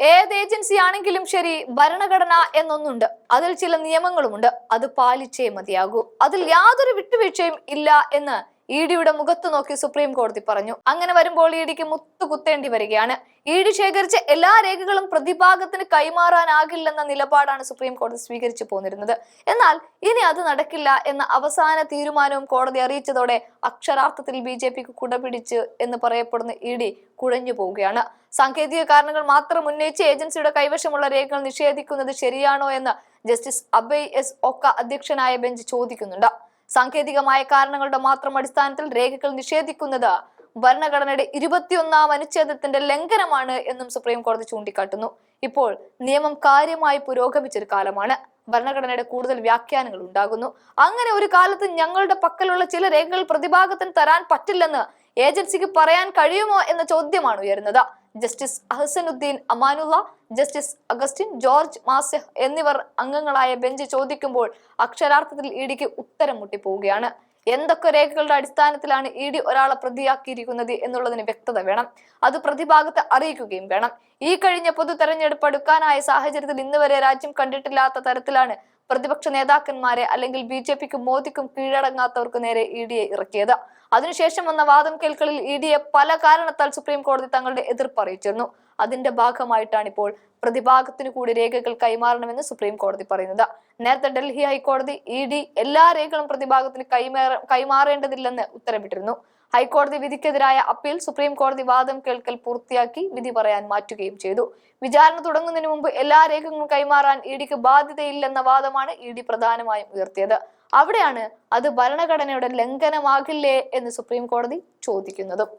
ഏത് ഏജൻസി ആണെങ്കിലും ശരി ഭരണഘടന എന്നൊന്നുണ്ട്. അതിൽ ചില നിയമങ്ങളുമുണ്ട്. അത് പാലിച്ചേ മതിയാകൂ. അതിൽ യാതൊരു വിട്ടുവീഴ്ചയും ഇല്ല എന്ന് ഇ ഡിയുടെ മുഖത്ത് നോക്കി സുപ്രീം കോടതി പറഞ്ഞു. അങ്ങനെ വരുമ്പോൾ ഇ ഡിക്ക് മുത്തു കുത്തേണ്ടി വരികയാണ്. ഇ ഡി ശേഖരിച്ച എല്ലാ രേഖകളും പ്രതിഭാഗത്തിന് കൈമാറാനാകില്ലെന്ന നിലപാടാണ് സുപ്രീം കോടതി സ്വീകരിച്ചു പോന്നിരുന്നത്. എന്നാൽ ഇനി അത് നടക്കില്ല എന്ന അവസാന തീരുമാനവും കോടതി അറിയിച്ചതോടെ അക്ഷരാർത്ഥത്തിൽ ബി ജെ പിക്ക് കുടപിടിച്ച് എന്ന് പറയപ്പെടുന്ന ഇ ഡി കുഴഞ്ഞു പോവുകയാണ്. സാങ്കേതിക കാരണങ്ങൾ മാത്രം ഉന്നയിച്ച് ഏജൻസിയുടെ കൈവശമുള്ള രേഖകൾ നിഷേധിക്കുന്നത് ശരിയാണോ എന്ന് ജസ്റ്റിസ് അബയ് എസ് ഒക്ക അധ്യക്ഷനായ ബെഞ്ച് ചോദിക്കുന്നുണ്ട്. സാങ്കേതികമായ കാരണങ്ങളുടെ മാത്രം അടിസ്ഥാനത്തിൽ രേഖകൾ നിഷേധിക്കുന്നത് ഭരണഘടനയുടെ ഇരുപത്തിയൊന്നാം അനുച്ഛേദത്തിന്റെ ലംഘനമാണ് എന്നും സുപ്രീം കോടതി ചൂണ്ടിക്കാട്ടുന്നു. ഇപ്പോൾ നിയമം കാര്യമായി പുരോഗമിച്ചൊരു കാലമാണ്. ഭരണഘടനയുടെ കൂടുതൽ വ്യാഖ്യാനങ്ങൾ ഉണ്ടാകുന്നു. അങ്ങനെ ഒരു കാലത്ത് ഞങ്ങളുടെ പക്കലുള്ള ചില രേഖകൾ പ്രതിഭാഗത്തിന് തരാൻ പറ്റില്ലെന്ന് ഏജൻസിക്ക് പറയാൻ കഴിയുമോ എന്ന ചോദ്യമാണ് ഉയരുന്നത്. Justice Ahsanuddin Amanullah justice Augustine George Masih എന്നിവർ അംഗങ്ങളായ ബെഞ്ച് ചോദിക്കുമ്പോൾ അക്ഷരാർത്ഥത്തിൽ ഇ ഡിക്ക് ഉത്തരം മുട്ടിപ്പോവുകയാണ്. എന്തൊക്കെ രേഖകളുടെ അടിസ്ഥാനത്തിലാണ് ഇ ഡി ഒരാളെ പ്രതിയാക്കിയിരിക്കുന്നത് എന്നുള്ളതിന് വ്യക്തത വേണം. അത് പ്രതിഭാഗത്തെ അറിയിക്കുകയും വേണം. ഈ കഴിഞ്ഞ പൊതു തെരഞ്ഞെടുപ്പ് അടുക്കാനായ സാഹചര്യത്തിൽ ഇന്ന് വരെ രാജ്യം കണ്ടിട്ടില്ലാത്ത തരത്തിലാണ് പ്രതിപക്ഷ നേതാക്കന്മാരെ അല്ലെങ്കിൽ ബി ജെ പിക്കും മോദിക്കും കീഴടങ്ങാത്തവർക്ക് നേരെ ഇ ഡി എ ഇറക്കിയത്. അതിനുശേഷം വന്ന വാദം കേൾക്കലിൽ ഇ ഡിയെ പല കാരണത്താൽ സുപ്രീം കോടതി തങ്ങളുടെ എതിർപ്പ് അറിയിച്ചിരുന്നു. അതിന്റെ ഭാഗമായിട്ടാണ് ഇപ്പോൾ പ്രതിഭാഗത്തിന് കൂടി രേഖകൾ കൈമാറണമെന്ന് സുപ്രീം കോടതി പറയുന്നത്. നേരത്തെ ഡൽഹി ഹൈക്കോടതി ഇ ഡി എല്ലാ രേഖകളും പ്രതിഭാഗത്തിന് കൈമാറ കൈമാറേണ്ടതില്ലെന്ന് ഉത്തരവിട്ടിരുന്നു. ഹൈക്കോടതി വിധിക്കെതിരായ അപ്പീൽ സുപ്രീം കോടതി വാദം കേൾക്കൽ പൂർത്തിയാക്കി വിധി പറയാൻ മാറ്റുകയും ചെയ്തു. വിചാരണ തുടങ്ങുന്നതിന് മുമ്പ് എല്ലാ രേഖകളും കൈമാറാൻ ഇ ഡിക്ക് ബാധ്യതയില്ലെന്ന വാദമാണ് ഇ ഡി പ്രധാനമായും ഉയർത്തിയത്. അവിടെയാണ് അത് ഭരണഘടനയുടെ ലംഘനമാകില്ലേ എന്ന് സുപ്രീം കോടതി ചോദിക്കുന്നതും.